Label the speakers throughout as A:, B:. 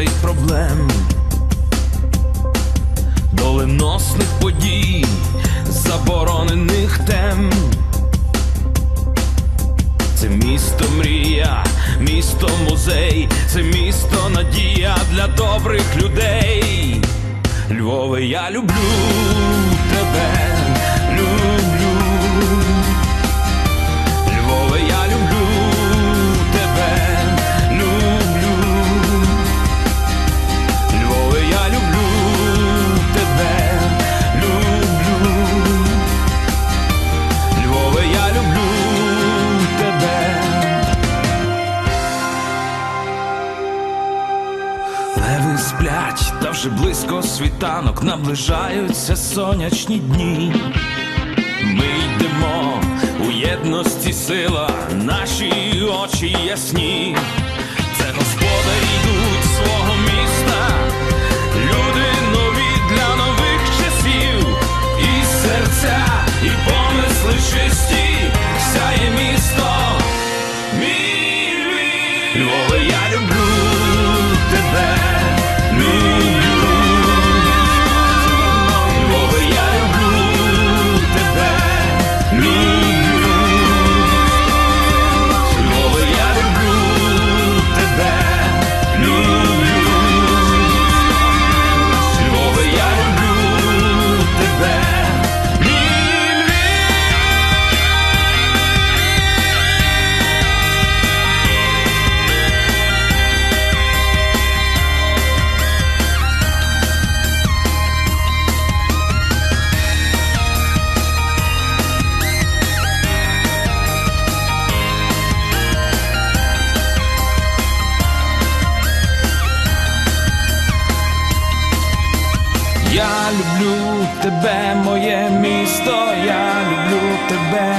A: досить проблем. Доленосних подій, заборонених тем. Це місто мрія, місто музей, це місто надія для добрих людей. Львове, я люблю тебе, світанок наближаються сонячні дні. Ми йдемо у єдності сила, наші очі ясні. Це господарі йдуть свого міста, люди нові для нових часів, і серця, і помисли чисті, моє місто, я люблю тебе.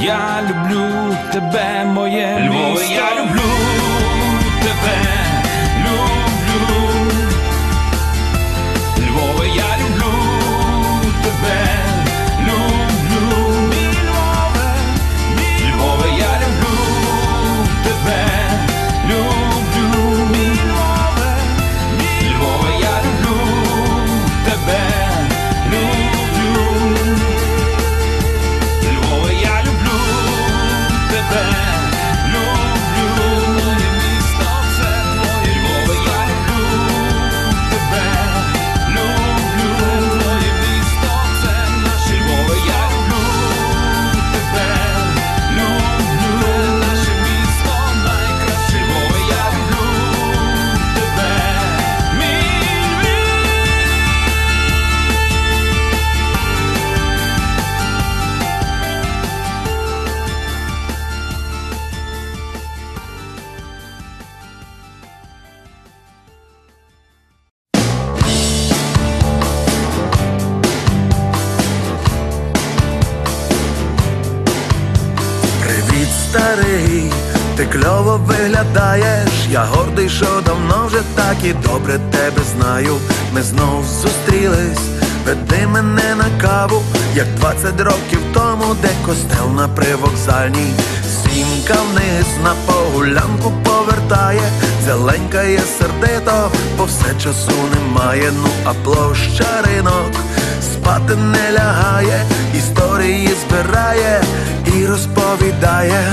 A: Я люблю тебе, моє Львове, місто. я люблю тебе,
B: і добре тебе знаю. Ми знов зустрілись, веди мене на каву, як 20 років тому, де костел на привокзальній. Сімка вниз на погулянку повертає, зеленька є сердито, бо все часу немає. Ну а площа ринок спати не лягає, історії збирає і розповідає.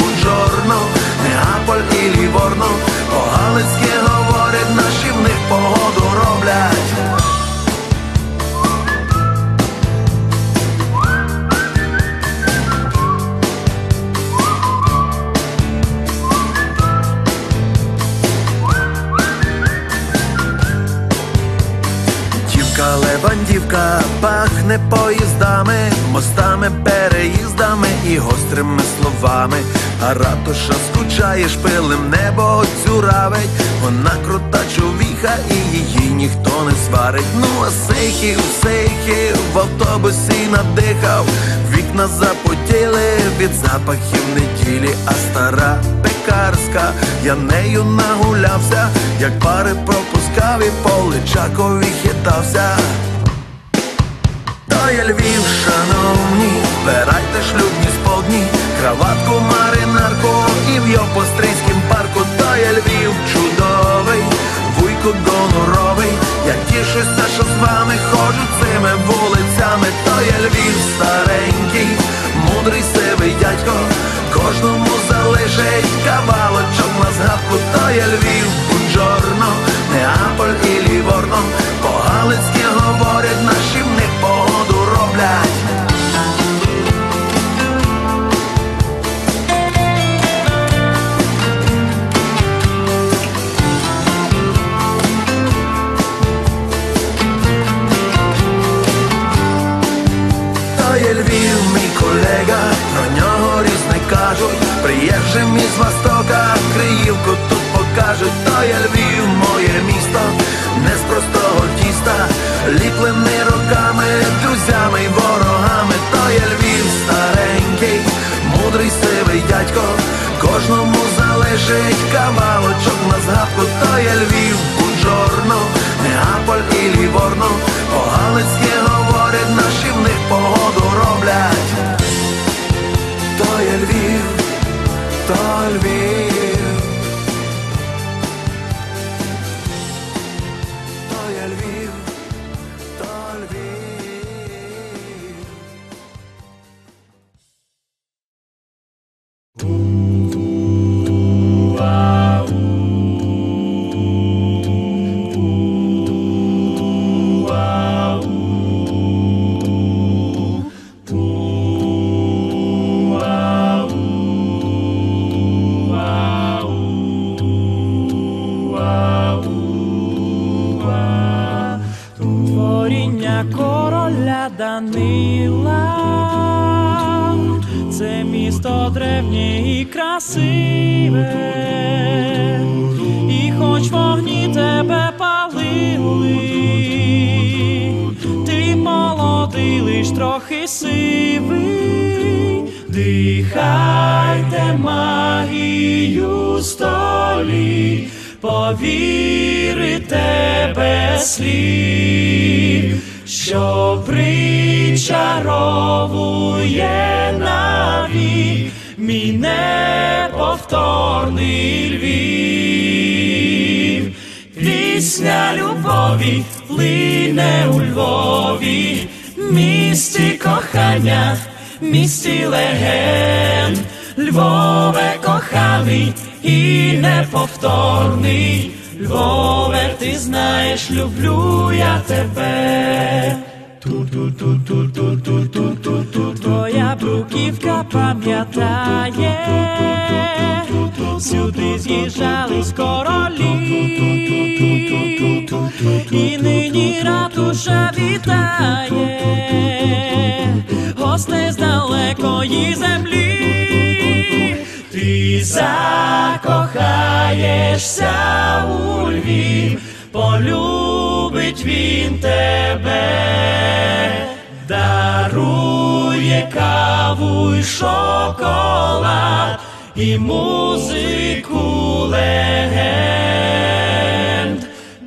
B: Буджорно, Неаполь і Ліворно, по-галицьки говорять, наші в них погоду роблять. Дівка левандівка пахне поїздами, мостами, переїздами і гострими словами. А ратуша скучаєш, пилим небо дзюравить, вона крута човіха і її ніхто не сварить. Ну а сейхів, сейхів в автобусі надихав, вікна запотіли від запахів неділі, а стара пекарська, я нею нагулявся, як пари пропускав і по Личакові хитався. То є Львів, шановні, кавалочок на згадку, то є Львів, Буджорно, Неаполь і Ліворно, по-галицьки говорять, наші приїжджим із Востока, Криївку тут покажуть, то є Львів, моє місто, не з простого тіста, ліплений роками, друзями ворогами, то є Львів старенький, мудрий сивий дядько, кожному залишить кавалочок на згадку, то є Львів, Буджорно, Неаполь і Ліворно, по-галицьки наші в них погоду роблять. То є Львів, то
C: слів, що причаровує навік мій неповторний Львів. Пісня любові лине у Львові, місті кохання, місті легенд, Львове коханий і неповторний. Львове, ти знаєш, люблю я тебе. Твоя бруківка пам'ятає, сюди з'їжджались королі, і нині ратуша вітає, гостей з далекої землі, ти закохаєшся у Львів, полюбить він тебе дарує каву й шоколад і музику легенд.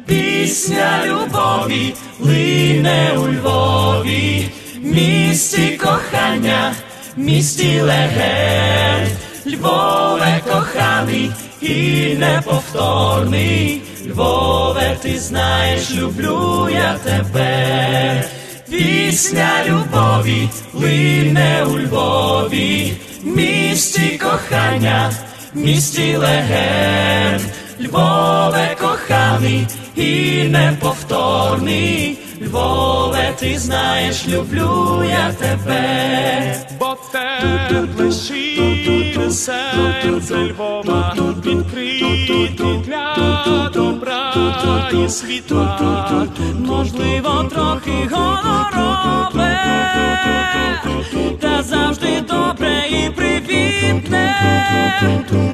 C: Пісня любові лине у Львові, місті кохання, місті легенд, Львове коханий і неповторний. Львове, ти знаєш, люблю я тебе. Пісня любові лине у Львові, місті кохання, місті легенд, Львове коханий і неповторний. Львове, ти знаєш, люблю я тебе.
D: Бо тепле щире серце Львова відкриті для добра і світла.
C: Можливо, трохи гонорове, та завжди добре і привітне.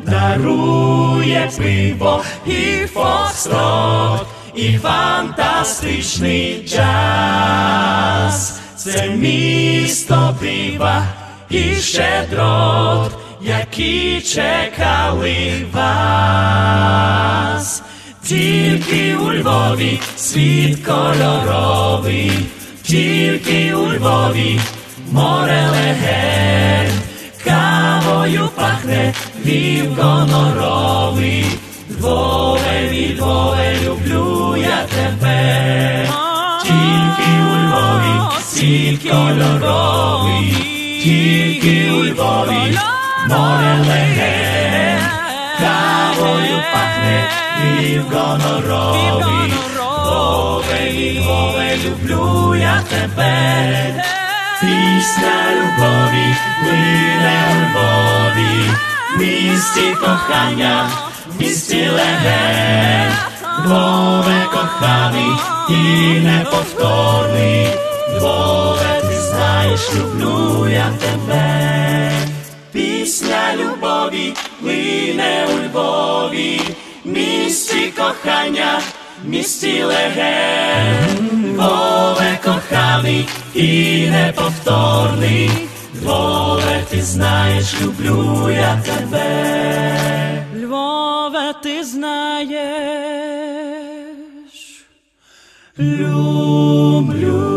C: дарує пиво і фокстрот, і фантастичний джаз. Це місто дива і щедрот, які чекали вас. Тільки у Львові світ кольоровий, тільки у Львові море легенд, кавою пахне Львів гоноровий, Львове, мій Львове, люблю я тебе, тільки у Львові світ кольоровий, тільки у Львові море легенд, кавою пахне гоноровий, Львове, мій Львове, люблю я тебе. Пісня любові плине у Львові, в місті кохання, в місті легенд, Львове коханий і неповторний, Львове, ти знаєш, люблю я тебе. Пісня любові плине у Львові, в місті кохання, в місті легенд, Львове коханий і неповторний, Львове, ти знаєш, люблю я тебе.
D: Львове, ти знаєш.
C: Люблю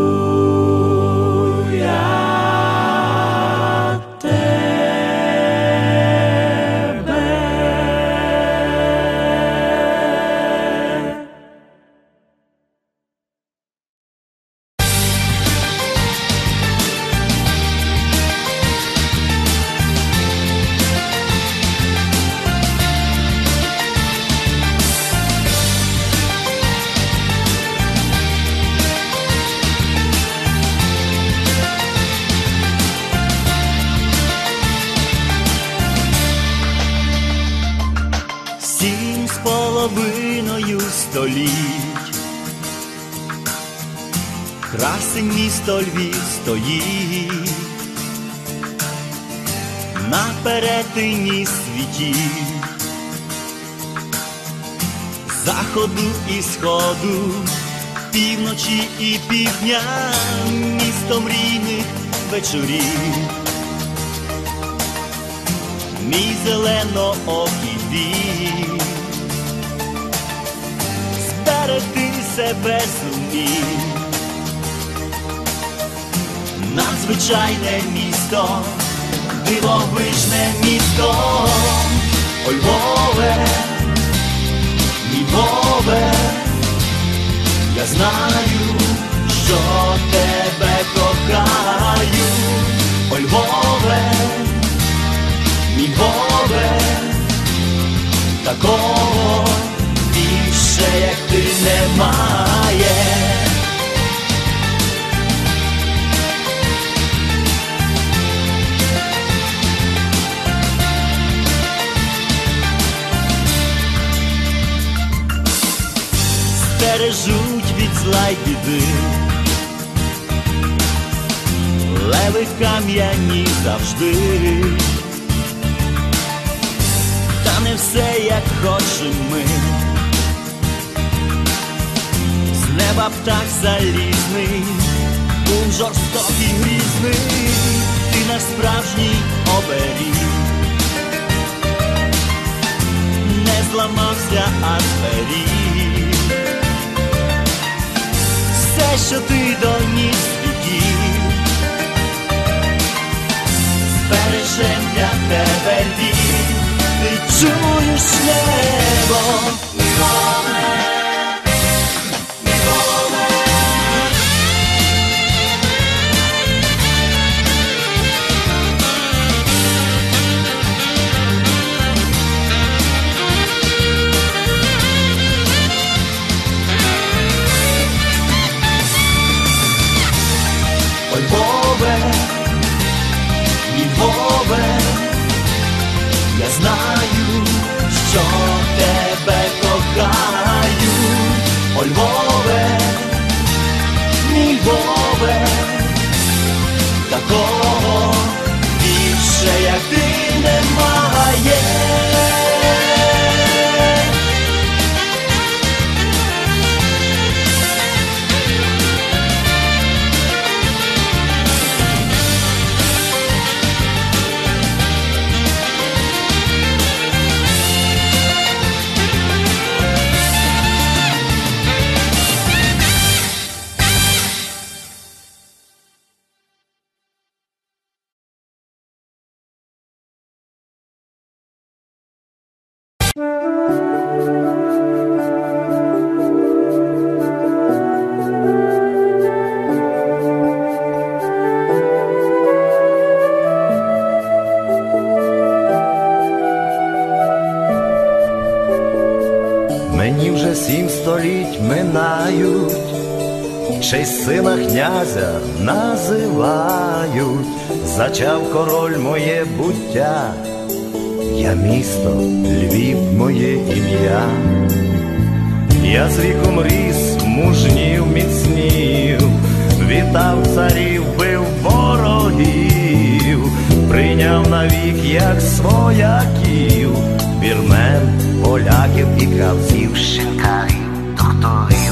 E: Красень місто Львів стоїть на перетині світів, заходу і сходу, півночі і півдня, місто мрійних вечорів. Мій зелено-окий двір зберегти себе зумів. Надзвичайне місто, дивовижне місто, О, Львове, Львове, я знаю, що тебе кохаю, О, Львове, мій Львове, такого більше, як ти немає. Стережуть від зла й біди, леви кам'яні завжди. Та не все, як хочемо ми. З неба птах залізний, ум жорстокий грізний, ти наш справжній оберіг. Не зламався, а зберіг. Все, що ти доніс віків, збережем для тебе вік, ти чуєш небо.
F: Князя називають, зачав король моє буття, я місто, Львів моє ім'я, я з віком ріс, мужнів, міцнів, вітав царів, бив ворогів, прийняв навік, як свояків, вірмен, поляків і кравців, шинкарів, докторів.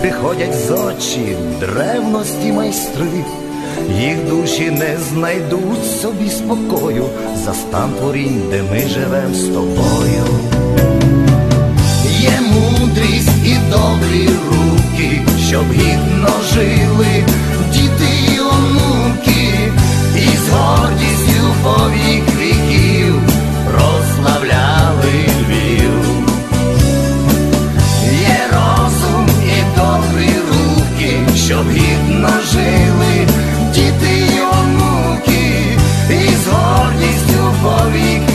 F: Приходять з очі древності майстри. Їх душі не знайдуть собі спокою за стан творінь, де ми живем з тобою. Є мудрість і добрі руки, щоб гідно жили діти й онуки, і з гордістю повік щоб гідно жили діти й онуки, і з гордістю повік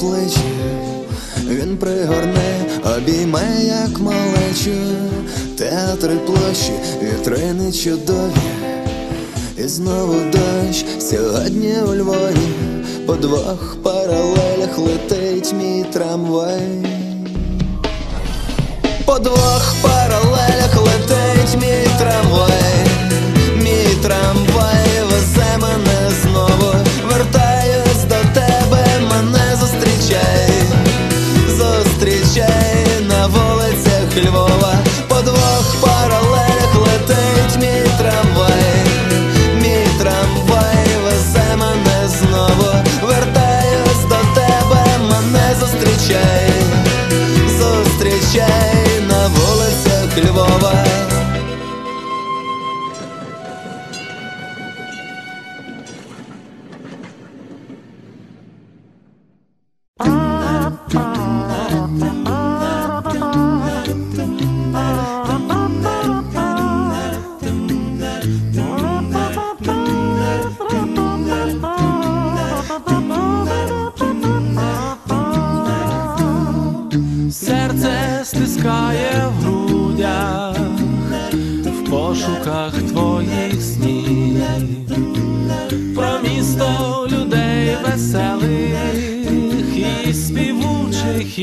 G: плечі. Він пригорне, обійме, як малечу, театри площі, вітрини чудові. І знову дощ сьогодні у Львові по двох паралелях летить мій трамвай. По двох паралелях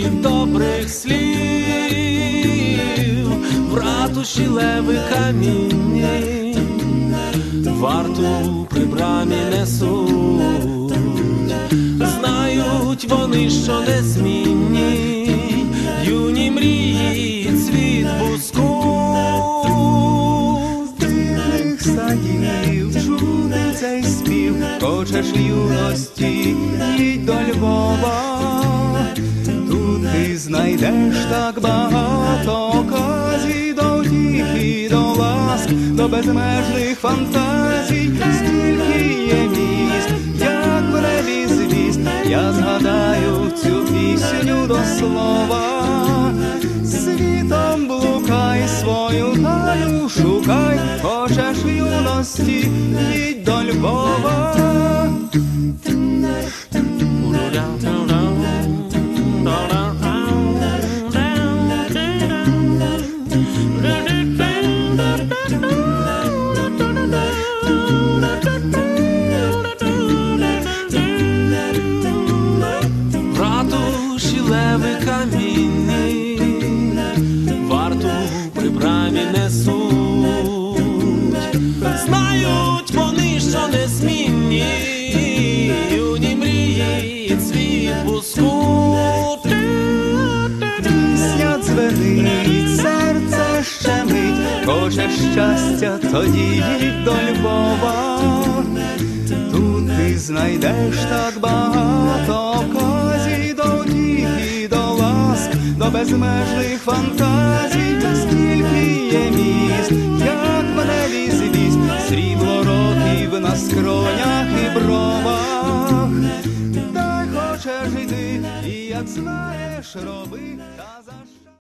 A: добрих слів, в ратуші леви камінні, варту при брамі несуть. Знають вони, що незмінні, юні мрії, цвіт буску.
H: Дивних садів, чути цей спів, хочеш юності, їдь до Львова, знайдеш так багато оказій до втіхи, до ласк, до безмежних фантазій, скільки є міст, як в звіст, я згадаю цю пісню до слова. Світом блукай свою талю шукай, хочеш юності, їдь до Львова.
A: Ратуші леви камінні, варту при брамі несуть. Знають вони, що незмінні, юні мрії, цвіт буску.
H: Пісня дзвенить, серце щемить, хочеш щастя, тоді до Львова. Тут ти знайдеш так багато до безмежних фантазій, скільки є міст, як в небі звість, срібло років на скронях і бровах. Дай хочеш жити, і як знаєш, роби. та